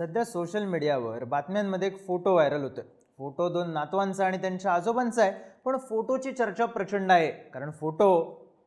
सध्या सोशल मीडियावर बातम्यांमध्ये एक फोटो व्हायरल होतोय. फोटो दोन नातवांचा आणि त्यांच्या आजोबांचा आहे पण फोटोची चर्चा प्रचंड आहे कारण फोटो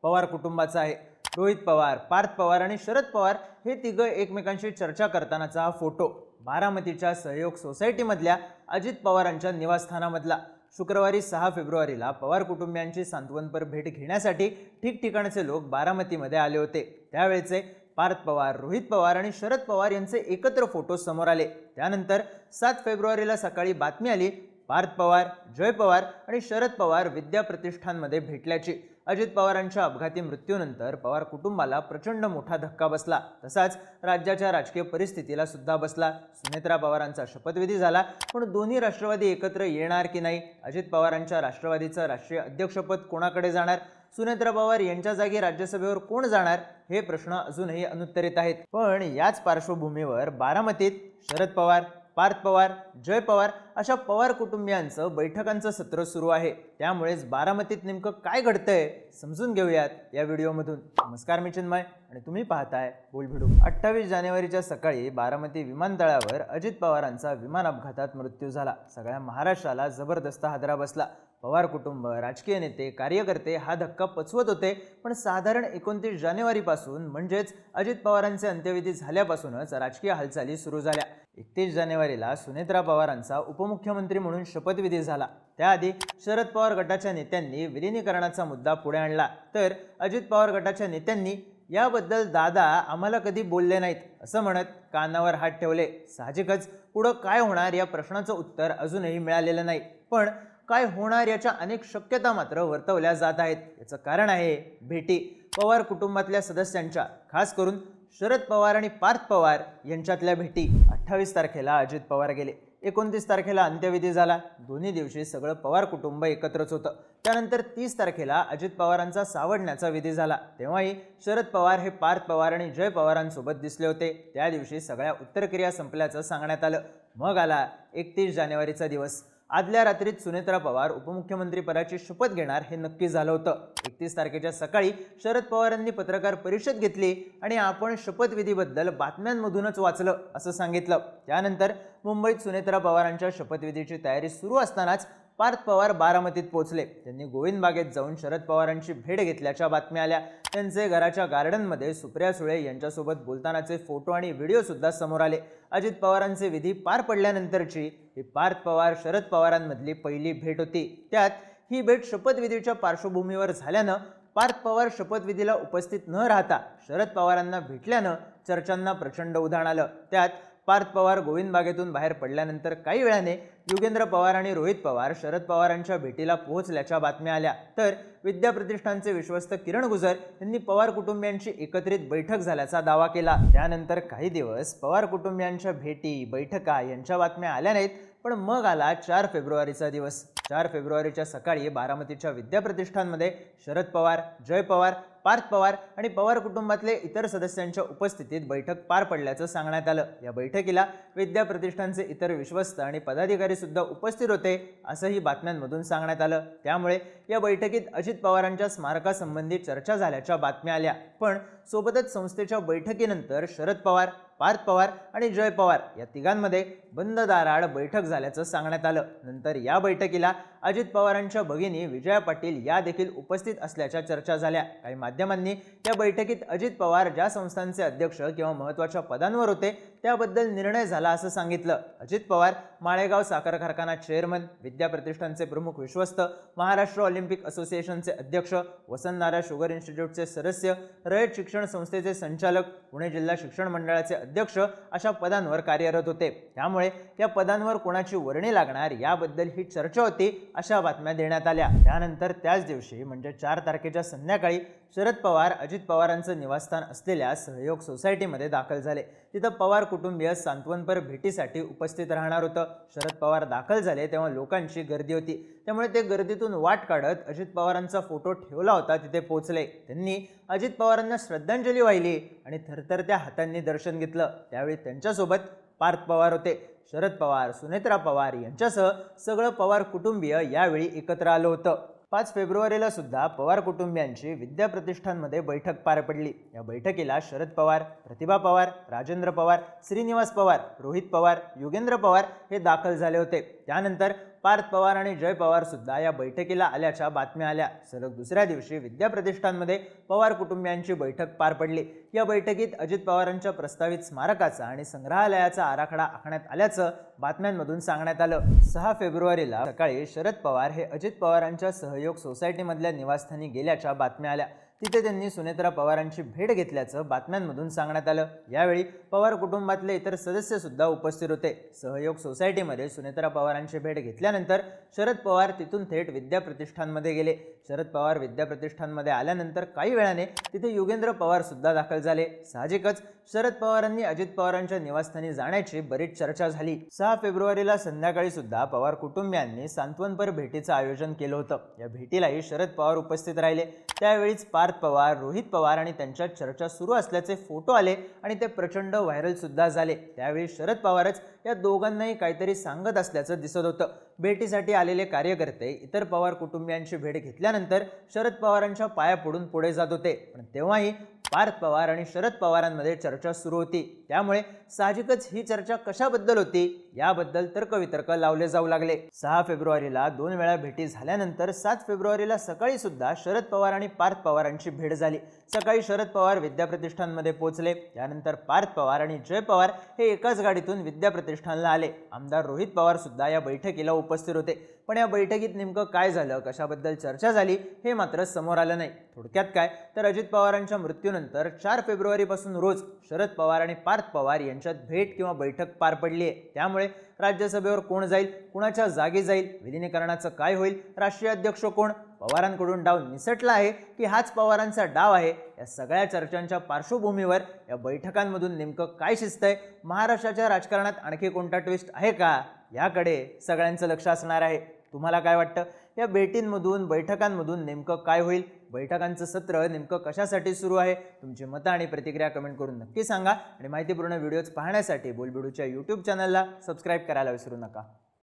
पवार कुटुंबाचा आहे. रोहित पवार पार्थ पवार आणि शरद पवार हे तिघं एकमेकांशी चर्चा करतानाचा हा फोटो बारामतीच्या सहयोग सोसायटीमधल्या अजित पवारांच्या निवासस्थानामधला. शुक्रवारी सहा फेब्रुवारीला पवार कुटुंबियांची सांत्वनपर भेट घेण्यासाठी ठिकठिकाणचे लोक बारामतीमध्ये आले होते. त्यावेळेचे पार्थ पवार रोहित पवार आणि शरद पवार यांचे एकत्र फोटो समोर आले. त्यानंतर सात फेब्रुवारीला सकाळी बातमी आली पार्थ पवार जय पवार आणि शरद पवार विद्या प्रतिष्ठानमध्ये भेटल्याची. अजित पवारांच्या अपघाती मृत्यूनंतर पवार कुटुंबाला प्रचंड मोठा धक्का बसला. तसाच राज्याच्या राजकीय परिस्थितीला सुद्धा बसला. सुनेत्रा पवारांचा शपथविधी झाला पण दोन्ही राष्ट्रवादी एकत्र येणार की नाही? अजित पवारांच्या राष्ट्रवादीचं राष्ट्रीय अध्यक्षपद कोणाकडे जाणार? सुनेत्रा पवार यांच्या जागी राज्यसभेवर कोण जाणार हे प्रश्न अजूनही अनुत्तरित आहेत. पण याच पार्श्वभूमीवर बारामतीत शरद पवार पार्थ पवार जय पवार अशा पवार कुटुंबियांचं बैठकांचं सत्र सुरू आहे. त्यामुळेच बारामतीत नेमकं काय घडतंय समजून घेऊयात या व्हिडिओमधून. नमस्कार मी चिन्मय आणि तुम्ही पाहताय बोल भिडू. अठ्ठावीस जानेवारीच्या सकाळी बारामती विमानतळावर अजित पवारांचा विमान अपघातात मृत्यू झाला. सगळ्या महाराष्ट्राला जबरदस्त हादरा बसला. पवार कुटुंब राजकीय नेते कार्यकर्ते हा धक्का पचवत होते. पण साधारण एकोणतीस जानेवारीपासून म्हणजेच अजित पवारांचे अंत्यविधी झाल्यापासूनच राजकीय हालचाली सुरू झाल्या. एकतीस जानेवारीला सुनेत्रा पवारांचा उपमुख्यमंत्री म्हणून शपथविधी झाला. त्याआधी शरद पवार गटाच्या नेत्यांनी विलिनीकरणाचा मुद्दा पुढे आणला. तर अजित पवार गटाच्या नेत्यांनी याबद्दल दादा आम्हाला कधी बोलले नाहीत असं म्हणत कानावर हात ठेवले. साहजिकच पुढं काय होणार या प्रश्नाचं उत्तर अजूनही मिळालेलं नाही. पण काय होणार याच्या अनेक शक्यता मात्र वर्तवल्या जात आहेत. याचं कारण आहे भेटी. पवार कुटुंबातल्या सदस्यांच्या खास करून शरद पवार आणि पार्थ पवार यांच्यातल्या भेटी. अठ्ठावीस तारखेला अजित पवार गेले. एकोणतीस तारखेला अंत्यविधी झाला. दोन्ही दिवशी सगळं पवार कुटुंब एकत्रच होतं. त्यानंतर तीस तारखेला अजित पवारांचा सावडण्याचा विधी झाला. तेव्हाही शरद पवार हे पार्थ पवार आणि जय पवारांसोबत दिसले होते. त्या दिवशी सगळ्या उत्तरक्रिया संपल्याचं सांगण्यात आलं. मग आला एकतीस जानेवारीचा दिवस. आदल्या रात्रीत सुनेत्रा पवार उपमुख्यमंत्रीपदाची शपथ घेणार हे नक्की झालं होतं. एकतीस तारखेच्या सकाळी शरद पवारांनी पत्रकार परिषद घेतली आणि आपण शपथविधीबद्दल बातम्यांमधूनच वाचलं असं सांगितलं. त्यानंतर मुंबईत सुनेत्रा पवारांच्या शपथविधीची तयारी सुरू असतानाच पार्थ पवार बारामतीत पोहोचले. त्यांनी गोविंद बागेत जाऊन शरद पवारांची भेट घेतल्याच्या बातम्या आल्या. त्यांचे घराच्या गार्डनमध्ये सुप्रिया सुळे यांच्यासोबत बोलतानाचे फोटो आणि व्हिडिओसुद्धा समोर आले. अजित पवारांचे विधी पार पडल्यानंतरची ही पार्थ पवार शरद पवारांमधली पहिली भेट होती. त्यात ही भेट शपथविधीच्या पार्श्वभूमीवर झाल्यानं पार्थ पवार शपथविधीला उपस्थित न राहता शरद पवारांना भेटल्यानं चर्चांना प्रचंड उधाण आलं. त्यात पार्थ पवार गोविंद बागेतून बाहेर पडल्यानंतर काही वेळाने युगेंद्र पवार आणि रोहित पवार शरद पवारांच्या भेटीला पोहोचल्याच्या बातम्या आल्या. तर विद्या प्रतिष्ठानचे विश्वस्त किरण गुजर यांनी पवार कुटुंबियांची एकत्रित बैठक झाल्याचा दावा केला. त्यानंतर काही दिवस पवार कुटुंबियांच्या भेटी बैठका यांच्या बातम्या आल्या नाहीत पण मग आला चार फेब्रुवारीचा दिवस. चार फेब्रुवारीच्या सकाळी बारामतीच्या विद्या प्रतिष्ठानमध्ये शरद पवार जय पवार पार्थ पवार आणि पवार कुटुंबातले इतर सदस्यांच्या उपस्थितीत बैठक पार पडल्याचं सांगण्यात आलं. या बैठकीला विद्या प्रतिष्ठानचे इतर विश्वस्त आणि पदाधिकारी सुद्धा उपस्थित होते असंही बातम्यांमधून सांगण्यात आलं. त्यामुळे या बैठकीत अजित पवारांच्या स्मारकासंबंधी चर्चा झाल्याच्या बातम्या आल्या. पण सोबतच संस्थेच्या बैठकीनंतर शरद पवार पार्थ पवार आणि जय पवार या तिघांमध्ये बंद दाराआड बैठक झाल्याचं सांगण्यात आलं. नंतर या बैठकीला अजित पवारांच्या भगिनी विजया पाटील या देखील उपस्थित असल्याच्या चर्चा झाल्या. काही माध्यमांनी या बैठकीत अजित पवार ज्या संस्थांचे अध्यक्ष किंवा महत्त्वाच्या पदांवर होते त्याबद्दल निर्णय झाला असं सांगितलं. अजित पवार माळेगाव साखर कारखाना चेअरमन विद्या प्रतिष्ठानचे प्रमुख विश्वस्त महाराष्ट्र ऑलिम्पिक असोसिएशनचे अध्यक्ष वसंतनारा शुगर इन्स्टिट्यूटचे सदस्य रयत शिक्षण संस्थेचे संचालक पुणे जिल्हा शिक्षण मंडळाचे अध्यक्ष अशा पदांवर कार्यरत होते. त्यामुळे या पदांवर कोणाची वर्णी लागणार याबद्दल ही चर्चा होती अशा बातम्या देण्यात आल्या. त्यानंतर त्याच दिवशी म्हणजे चार तारखेच्या संध्याकाळी शरद पवार अजित पवारांचं निवासस्थान असलेल्या सहयोग सोसायटीमध्ये दाखल झाले. तिथं पवार कुटुंबीय सांत्वनपर भेटीसाठी उपस्थित राहणार होतं. शरद पवार दाखल झाले तेव्हा लोकांची गर्दी होती. त्यामुळे ते गर्दीतून वाट काढत अजित पवारांचा फोटो ठेवला होता तिथे पोहोचले. त्यांनी अजित पवारांना श्रद्धांजली वाहिली आणि थरथरत्या हातांनी दर्शन घेतलं. त्यावेळी त्यांच्यासोबत पार्थ पवार होते. शरद पवार सुनेत्रा पवार यांच्यासह सगळं पवार कुटुंबीय यावेळी एकत्र आलं होतं. पाच फेब्रुवारीला सुद्धा पवार कुटुंबियांची विद्या प्रतिष्ठानमध्ये बैठक पार पडली. या बैठकीला शरद पवार प्रतिभा पवार राजेंद्र पवार श्रीनिवास पवार रोहित पवार युगेंद्र पवार हे दाखल झाले होते. त्यानंतर पार्थ पवार आणि जय पवार सुद्धा या बैठकीला आल्याच्या बातम्या आल्या. सलग दुसऱ्या दिवशी विद्या प्रतिष्ठानमध्ये पवार कुटुंबियांची बैठक पार पडली. या बैठकीत अजित पवारांच्या प्रस्तावित स्मारकाचा आणि संग्रहालयाचा आराखडा आखण्यात आल्याचं बातम्यांमधून सांगण्यात आलं. सहा फेब्रुवारीला सकाळी शरद पवार हे अजित पवारांच्या सहयोग सोसायटीमधल्या निवासस्थानी गेल्याच्या बातम्या आल्या. तिथे त्यांनी सुनेत्रा पवारांची भेट घेतल्याचं बातम्यांमधून सांगण्यात आलं. यावेळी पवार कुटुंबातले इतर सदस्य सुद्धा उपस्थित होते. सहयोग सोसायटीमध्ये सुनेत्रा पवारांची भेट घेतल्यानंतर शरद पवार तिथून थेट विद्या प्रतिष्ठानमध्ये गेले. शरद पवार विद्याप्रतिष्ठानमध्ये आल्यानंतर काही वेळाने तिथे युगेंद्र पवारसुद्धा दाखल झाले. साहजिकच शरद पवारांनी अजित पवारांच्या निवासस्थानी जाण्याची बरीच चर्चा झाली. सहा फेब्रुवारीला संध्याकाळी सुद्धा पवार कुटुंबियांनी सांत्वनपर भेटीचं आयोजन केलं होतं. या भेटीलाही शरद पवार उपस्थित राहिले. त्यावेळीच पार्थ पवार रोहित पवार आणि त्यांच्यात चर्चा सुरू असल्याचे फोटो आले आणि ते प्रचंड व्हायरल सुद्धा झाले. त्यावेळी शरद पवारच या दोघांनाही काहीतरी सांगत असल्याचं दिसत होतं. भेटीसाठी आलेले कार्यकर्ते इतर पवार कुटुंबियांची भेट घेतल्यानंतर शरद पवारांच्या पाया पडून पुढे जात होते. पण तेव्हाही पार्थ पवार आणि शरद पवारांमध्ये चर्चा सुरू होती. त्यामुळे साहजिकच ही चर्चा कशाबद्दल होती? याबद्दल तर्कवितर्क लावले जाऊ लागले. सहा फेब्रुवारीला दोन वेळा भेटी झाल्यानंतर सात फेब्रुवारीला सकाळी सुद्धा शरद पवार आणि पार्थ पवारांची भेट झाली. सकाळी शरद पवार विद्याप्रतिष्ठानमध्ये पोहोचले. त्यानंतर पार्थ पवार आणि जय पवार हे एकाच गाडीतून विद्याप्रतिष्ठानला आले. आमदार रोहित पवार सुद्धा या बैठकीला उपस्थित होते. पण या बैठकीत नेमकं काय झालं कशाबद्दल चर्चा झाली हे मात्र समोर आलं नाही. थोडक्यात काय? तर अजित पवारांच्या मृत्यूनंतर चार फेब्रुवारीपासून रोज शरद पवार आणि पार्थ पवार यांच्यात भेट किंवा बैठक पार पडली आहे त्यामुळे राज्यसभेवर कोण जाईल कुणाच्या जागी जाईल विलिनीकरणाचं काय होईल राष्ट्रीय अध्यक्ष कोण पवारांकडून डाव निसटला आहे की हाच पवारांचा डाव आहे? या सगळ्या चर्चांच्या पार्श्वभूमीवर या बैठकांमधून नेमकं काय शिजतंय महाराष्ट्राच्या राजकारणात आणखी कोणता ट्विस्ट आहे का? याकडे सगळ्यांचं लक्ष असणार आहे. तुम्हाला काय वाटतं? या भेटींमधून बैठकांमधून नेमकं काय होईल? बैठकांचं सत्र नेमकं कशासाठी सुरू आहे? तुमची मतं आणि प्रतिक्रिया कमेंट करून नक्की सांगा. आणि माहितीपूर्ण व्हिडिओज पाहण्यासाठी बोलबिडूच्या यूट्यूब चॅनलला सबस्क्राईब करायला विसरू नका.